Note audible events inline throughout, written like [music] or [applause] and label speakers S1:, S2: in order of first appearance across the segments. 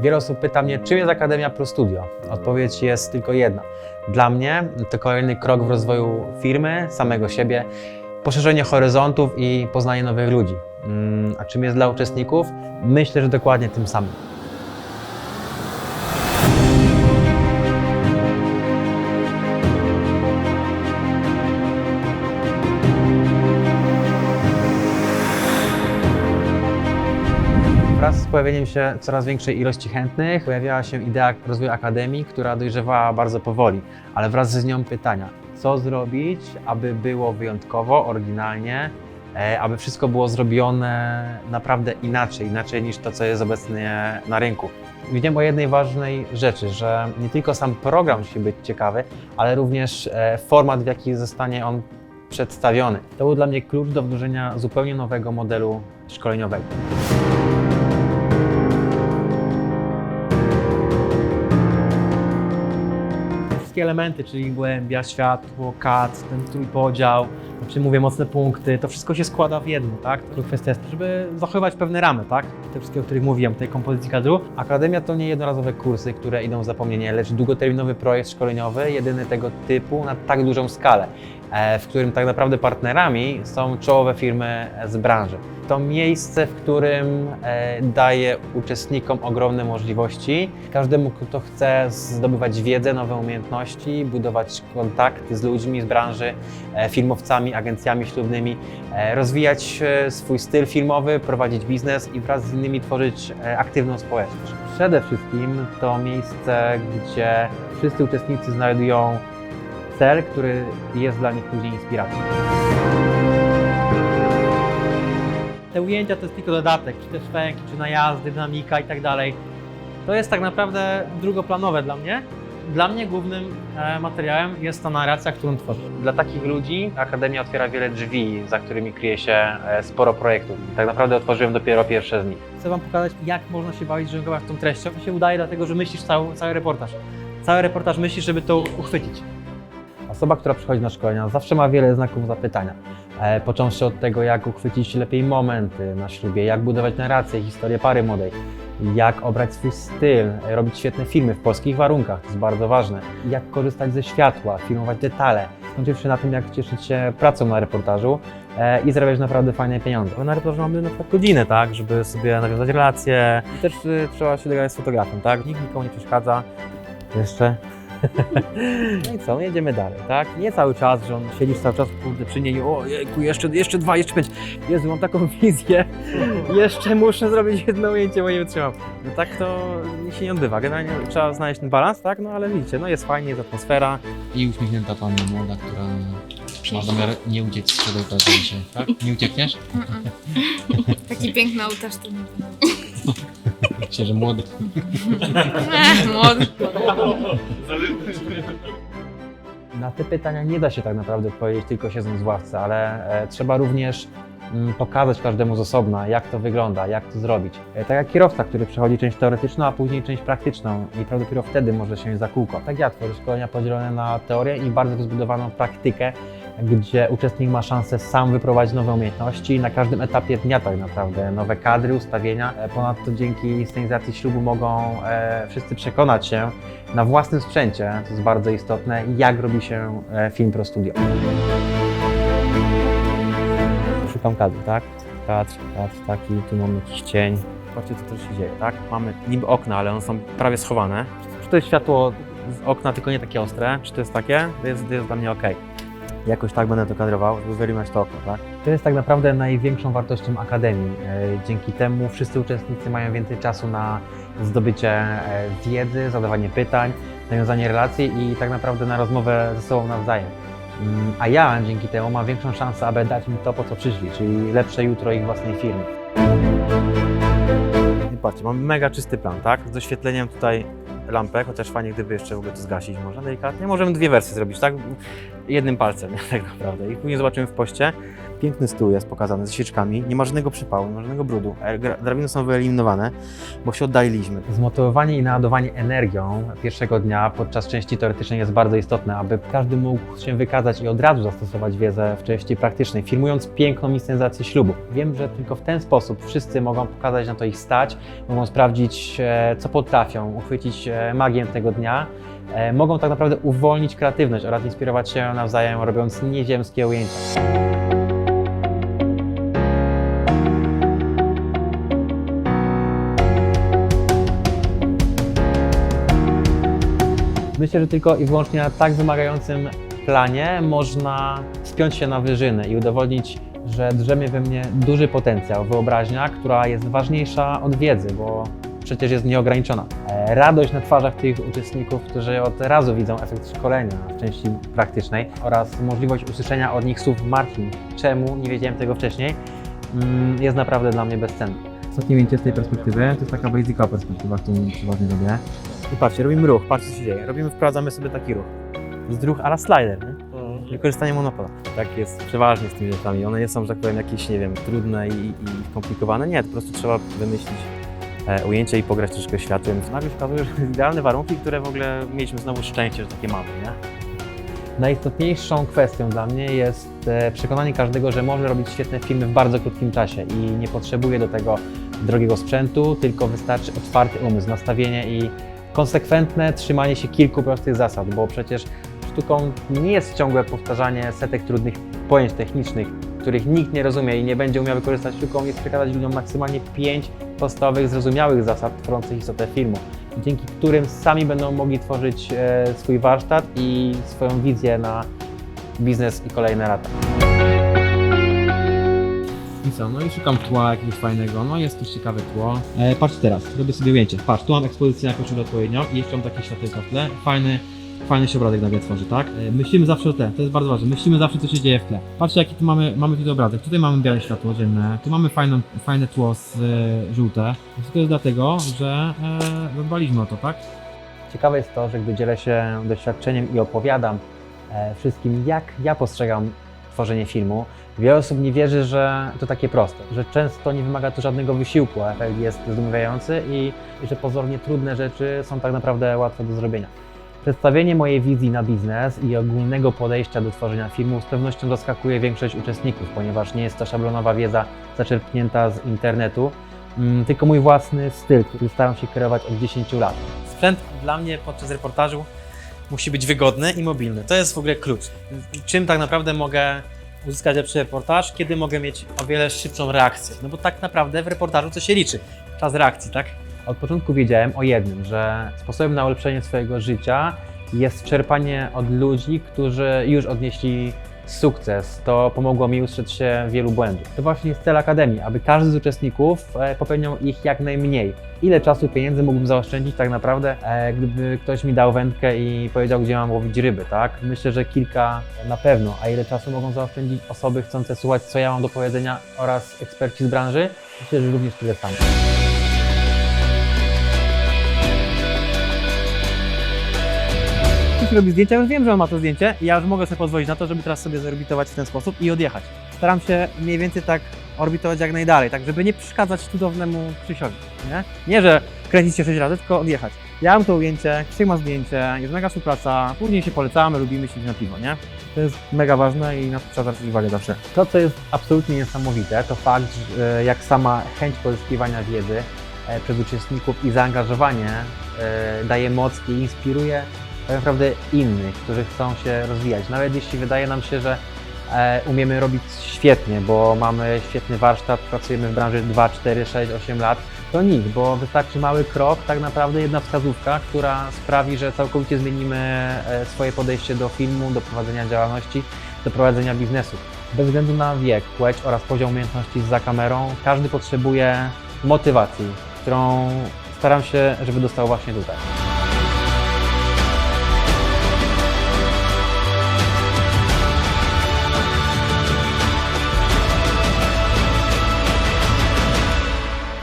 S1: Wiele osób pyta mnie, czym jest Akademia Pro Studio? Odpowiedź jest tylko jedna. Dla mnie to kolejny krok w rozwoju firmy, samego siebie, poszerzenie horyzontów i poznanie nowych ludzi. Mm, A czym jest dla uczestników? Myślę, że dokładnie tym samym. Pojawieniem się coraz większej ilości chętnych pojawiała się idea rozwoju akademii, która dojrzewała bardzo powoli, ale wraz z nią pytania, co zrobić, aby było wyjątkowo, oryginalnie, e, aby wszystko było zrobione naprawdę inaczej, inaczej niż to, co jest obecnie na rynku. Wiedziałem o jednej ważnej rzeczy, że nie tylko sam program musi być ciekawy, ale również e, format, w jaki zostanie on przedstawiony. To był dla mnie klucz do wdrożenia zupełnie nowego modelu szkoleniowego. Wszystkie elementy, czyli głębia, światło, kat, ten trójpodział, o czym mówię, mocne punkty, to wszystko się składa w jedno, tak? To kwestia jest, żeby zachowywać pewne ramy, tak? Te wszystkie, o których mówiłem, tej kompozycji kadru. Akademia to nie jednorazowe kursy, które idą w zapomnienie, lecz długoterminowy projekt szkoleniowy, jedyny tego typu na tak dużą skalę, w którym tak naprawdę partnerami są czołowe firmy z branży. To miejsce, w którym e, daje uczestnikom ogromne możliwości. Każdemu, kto chce zdobywać wiedzę, nowe umiejętności, budować kontakty z ludźmi z branży, e, filmowcami, agencjami ślubnymi, e, rozwijać e, swój styl filmowy, prowadzić biznes i wraz z innymi tworzyć e, aktywną społeczność. Przede wszystkim to miejsce, gdzie wszyscy uczestnicy znajdują cel, który jest dla nich później inspiracją. Te ujęcia to jest tylko dodatek, czy te szwęki, czy najazdy, dynamika i tak dalej. To jest tak naprawdę drugoplanowe dla mnie. Dla mnie głównym e, materiałem jest ta narracja, którą tworzę. Dla takich ludzi Akademia otwiera wiele drzwi, za którymi kryje się e, sporo projektów. Tak naprawdę otworzyłem dopiero pierwsze z nich. Chcę Wam pokazać, jak można się bawić, żonglować tą treścią. To się udaje dlatego, że myślisz cały, cały reportaż. Cały reportaż myślisz, żeby to uchwycić. Osoba, która przychodzi na szkolenia, zawsze ma wiele znaków zapytania. E, począwszy od tego, jak uchwycić lepiej momenty na ślubie, jak budować narrację, historię pary młodej, jak obrać swój styl, e, robić świetne filmy w polskich warunkach, to jest bardzo ważne, jak korzystać ze światła, filmować detale, skończywszy na tym, jak cieszyć się pracą na reportażu e, i zarabiać naprawdę fajne pieniądze. Bo na reportażu mamy na przykład godzinę, tak, żeby sobie nawiązać relacje i też y, trzeba się dogadać z fotografem, tak, nikt nikomu nie przeszkadza. Jeszcze [laughs] no i co, jedziemy dalej, tak? Nie cały czas, że on siedzisz cały czas kurde, przy niej, o jejku, jeszcze, jeszcze dwa, jeszcze pięć. Jezu, mam taką [laughs] wizję, jeszcze muszę zrobić jedno ujęcie, bo nie wytrzymam. No tak to się nie odbywa. Generalnie trzeba znaleźć ten balans, tak? No ale widzicie, no jest fajnie, jest atmosfera.
S2: I uśmiechnięta panna młoda, która ma zamiar nie uciec z skrzydełka dzisiaj, tak? Nie uciekniesz? [laughs]
S3: Taki piękny ołtarz to nie.
S2: Myślę, że młody. [laughs]
S3: Młody.
S1: Na te pytania nie da się tak naprawdę odpowiedzieć tylko siedząc w ławce, ale e, trzeba również mm, pokazać każdemu z osobna, jak to wygląda, jak to zrobić. E, tak jak kierowca, który przechodzi część teoretyczną, a później część praktyczną i dopiero wtedy może się za kółko. Tak ja tworzę szkolenia podzielone na teorię i bardzo rozbudowaną praktykę, gdzie uczestnik ma szansę sam wyprowadzić nowe umiejętności na każdym etapie dnia tak naprawdę, nowe kadry, ustawienia. E, Ponadto dzięki scenizacji ślubu mogą e, wszyscy przekonać się na własnym sprzęcie, to jest bardzo istotne, jak robi się e, film Pro Studio. Szukam kadru, tak? Kadr, kadr taki, tu mamy jakiś cień. Patrzcie, co tu się dzieje, tak? Mamy niby okna, ale one są prawie schowane. Czy to jest światło z okna, tylko nie takie ostre? Czy to jest takie? To jest, to jest dla mnie ok. Jakoś tak będę to kadrował, żeby wyeliminować to okno, tak? To jest tak naprawdę największą wartością Akademii. E, Dzięki temu wszyscy uczestnicy mają więcej czasu na zdobycie e, wiedzy, zadawanie pytań, nawiązanie relacji i tak naprawdę na rozmowę ze sobą nawzajem. Mm, A ja dzięki temu mam większą szansę, aby dać im to, po co przyszli, czyli lepsze jutro ich własnej firmy. I patrzcie, mamy mega czysty plan, tak? Z doświetleniem tutaj lampek, chociaż fajnie gdyby jeszcze w ogóle to zgasić można delikatnie. Możemy dwie wersje zrobić, tak? Jednym palcem [laughs] tak naprawdę i później zobaczymy w poście.
S4: Piękny stół jest pokazany ze świeczkami, nie ma żadnego przypału, nie ma żadnego brudu. e, Drabiny są wyeliminowane, bo się oddaliliśmy.
S1: Zmotywowanie i naładowanie energią pierwszego dnia podczas części teoretycznej jest bardzo istotne, aby każdy mógł się wykazać i od razu zastosować wiedzę w części praktycznej, filmując piękną inscenizację ślubu. Wiem, że tylko w ten sposób wszyscy mogą pokazać na to ich stać, mogą sprawdzić, e, co potrafią, uchwycić e, magię tego dnia. Mogą tak naprawdę uwolnić kreatywność oraz inspirować się nawzajem, robiąc nieziemskie ujęcia. Myślę, że tylko i wyłącznie na tak wymagającym planie można spiąć się na wyżyny i udowodnić, że drzemie we mnie duży potencjał, wyobraźnia, która jest ważniejsza od wiedzy, bo przecież jest nieograniczona. E, Radość na twarzach tych uczestników, którzy od razu widzą efekt szkolenia w części praktycznej oraz możliwość usłyszenia od nich słów Marcin, czemu nie wiedziałem tego wcześniej, mm, jest naprawdę dla mnie bezcenna. Ostatnie ujęcie z tej perspektywy to jest taka basicowa perspektywa, którą przeważnie robię.
S4: I patrzcie, robimy ruch, patrzcie co się dzieje. Robimy, wprowadzamy sobie taki ruch. To jest ruch ala slider, nie? Wykorzystanie monopola. Tak jest przeważnie z tymi rzeczami. One nie są, że tak powiem, jakieś, nie wiem, trudne i, i skomplikowane. Nie, po prostu trzeba wymyślić e, ujęcie i pograć troszkę światłem. Nagle się okazuje, że [laughs] idealne warunki, które w ogóle mieliśmy znowu szczęście, że takie mamy, nie?
S1: Najistotniejszą kwestią dla mnie jest e, przekonanie każdego, że może robić świetne filmy w bardzo krótkim czasie i nie potrzebuje do tego drogiego sprzętu, tylko wystarczy otwarty umysł, nastawienie i konsekwentne trzymanie się kilku prostych zasad, bo przecież sztuką nie jest ciągłe powtarzanie setek trudnych pojęć technicznych, których nikt nie rozumie i nie będzie umiał wykorzystać. Sztuką jest przekazać ludziom maksymalnie pięć podstawowych, zrozumiałych zasad tworzących istotę filmu, dzięki którym sami będą mogli tworzyć e, swój warsztat i swoją wizję na biznes i kolejne lata. I co, no i szukam tła jakiegoś fajnego, no jest tu ciekawe tło. E, patrz teraz, robię sobie ujęcie. Patrz, tu mam ekspozycję jakąś odpowiednią i jeszcze mam takie światełka w tle. Fajny, fajny się obrazek nagle tworzy, tak? E, myślimy zawsze o tle, to jest bardzo ważne. Myślimy zawsze, co się dzieje w tle. Patrzcie, jaki tu mamy, mamy tutaj obrazek. Tutaj mamy białe światło dzienne, tu mamy fajną, fajne tło z, e, żółte. To jest dlatego, że e, zadbaliśmy o to, tak? Ciekawe jest to, że gdy dzielę się doświadczeniem i opowiadam e, wszystkim, jak ja postrzegam tworzenie filmu, wiele osób nie wierzy, że to takie proste, że często nie wymaga to żadnego wysiłku, a efekt jest zdumiewający i, że pozornie trudne rzeczy są tak naprawdę łatwe do zrobienia. Przedstawienie mojej wizji na biznes i ogólnego podejścia do tworzenia filmu z pewnością zaskakuje większość uczestników, ponieważ nie jest to szablonowa wiedza zaczerpnięta z internetu, mm, tylko mój własny styl, który staram się kierować od 10 lat. Sprzęt dla mnie podczas reportażu musi być wygodny i mobilny. To jest w ogóle klucz. Czym tak naprawdę mogę uzyskać lepszy reportaż, kiedy mogę mieć o wiele szybszą reakcję. No bo tak naprawdę w reportażu co się liczy? Czas reakcji, tak? Od początku wiedziałem o jednym, że sposobem na ulepszenie swojego życia jest czerpanie od ludzi, którzy już odnieśli sukces. To pomogło mi ustrzec się wielu błędów. To właśnie jest cel Akademii, aby każdy z uczestników e, popełniał ich jak najmniej. Ile czasu i pieniędzy mógłbym zaoszczędzić tak naprawdę, e, gdyby ktoś mi dał wędkę i powiedział, gdzie mam łowić ryby, tak? Myślę, że kilka na pewno. A ile czasu mogą zaoszczędzić osoby chcące słuchać, co ja mam do powiedzenia oraz eksperci z branży? Myślę, że również tyle samo. Ktoś robi zdjęcia, już wiem, że on ma to zdjęcie i ja już mogę sobie pozwolić na to, żeby teraz sobie zorbitować w ten sposób i odjechać. Staram się mniej więcej tak orbitować jak najdalej, tak żeby nie przeszkadzać cudownemu Krzysiowi, nie? Nie, że kręcić się 6 razy, tylko odjechać. Ja mam to ujęcie, Krzysiek ma zdjęcie, jest mega współpraca, później się polecamy, lubimy się na piwo, nie? To jest mega ważne i na to trzeba zwracać uwagę zawsze. To, co jest absolutnie niesamowite, to fakt, że jak sama chęć pozyskiwania wiedzy e, przez uczestników i zaangażowanie e, daje moc i inspiruje tak naprawdę innych, którzy chcą się rozwijać. Nawet jeśli wydaje nam się, że e, umiemy robić świetnie, bo mamy świetny warsztat, pracujemy w branży 2, 4, 6, 8 lat, to nic, bo wystarczy mały krok, tak naprawdę jedna wskazówka, która sprawi, że całkowicie zmienimy e, swoje podejście do filmu, do prowadzenia działalności, do prowadzenia biznesu. Bez względu na wiek, płeć oraz poziom umiejętności za kamerą, każdy potrzebuje motywacji, którą staram się, żeby dostał właśnie tutaj.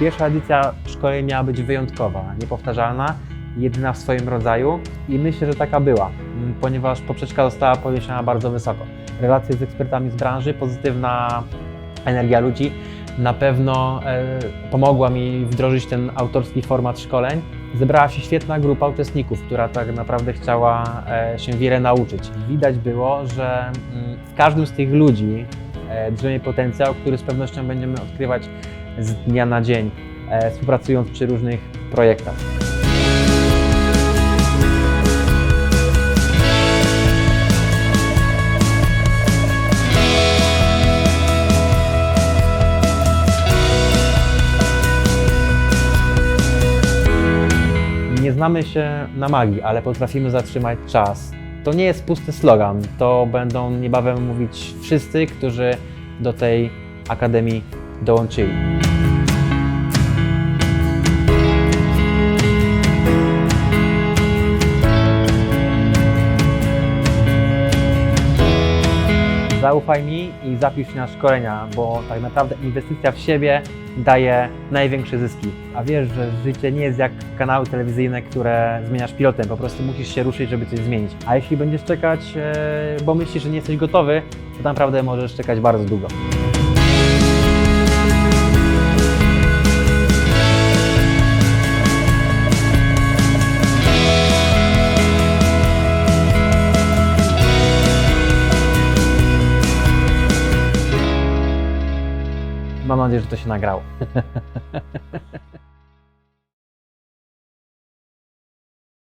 S1: Pierwsza edycja szkolenia miała być wyjątkowa, niepowtarzalna, jedyna w swoim rodzaju i myślę, że taka była, ponieważ poprzeczka została podniesiona bardzo wysoko. relacje z ekspertami z branży, pozytywna energia ludzi na pewno e, pomogła mi wdrożyć ten autorski format szkoleń. Zebrała się świetna grupa uczestników, która tak naprawdę chciała e, się wiele nauczyć. Widać było, że w każdym z tych ludzi e, drzemie potencjał, który z pewnością będziemy odkrywać z dnia na dzień, e, współpracując przy różnych projektach. Nie znamy się na magii, ale potrafimy zatrzymać czas. To nie jest pusty slogan, to będą niebawem mówić wszyscy, którzy do tej akademii dołączyli. Zaufaj mi i zapisz się na szkolenia, bo tak naprawdę inwestycja w siebie daje największe zyski. A wiesz, że życie nie jest jak kanały telewizyjne, które zmieniasz pilotem, po prostu musisz się ruszyć, żeby coś zmienić. A jeśli będziesz czekać, e, bo myślisz, że nie jesteś gotowy, to naprawdę możesz czekać bardzo długo. Nadzieję, że to się nagrało. [laughs]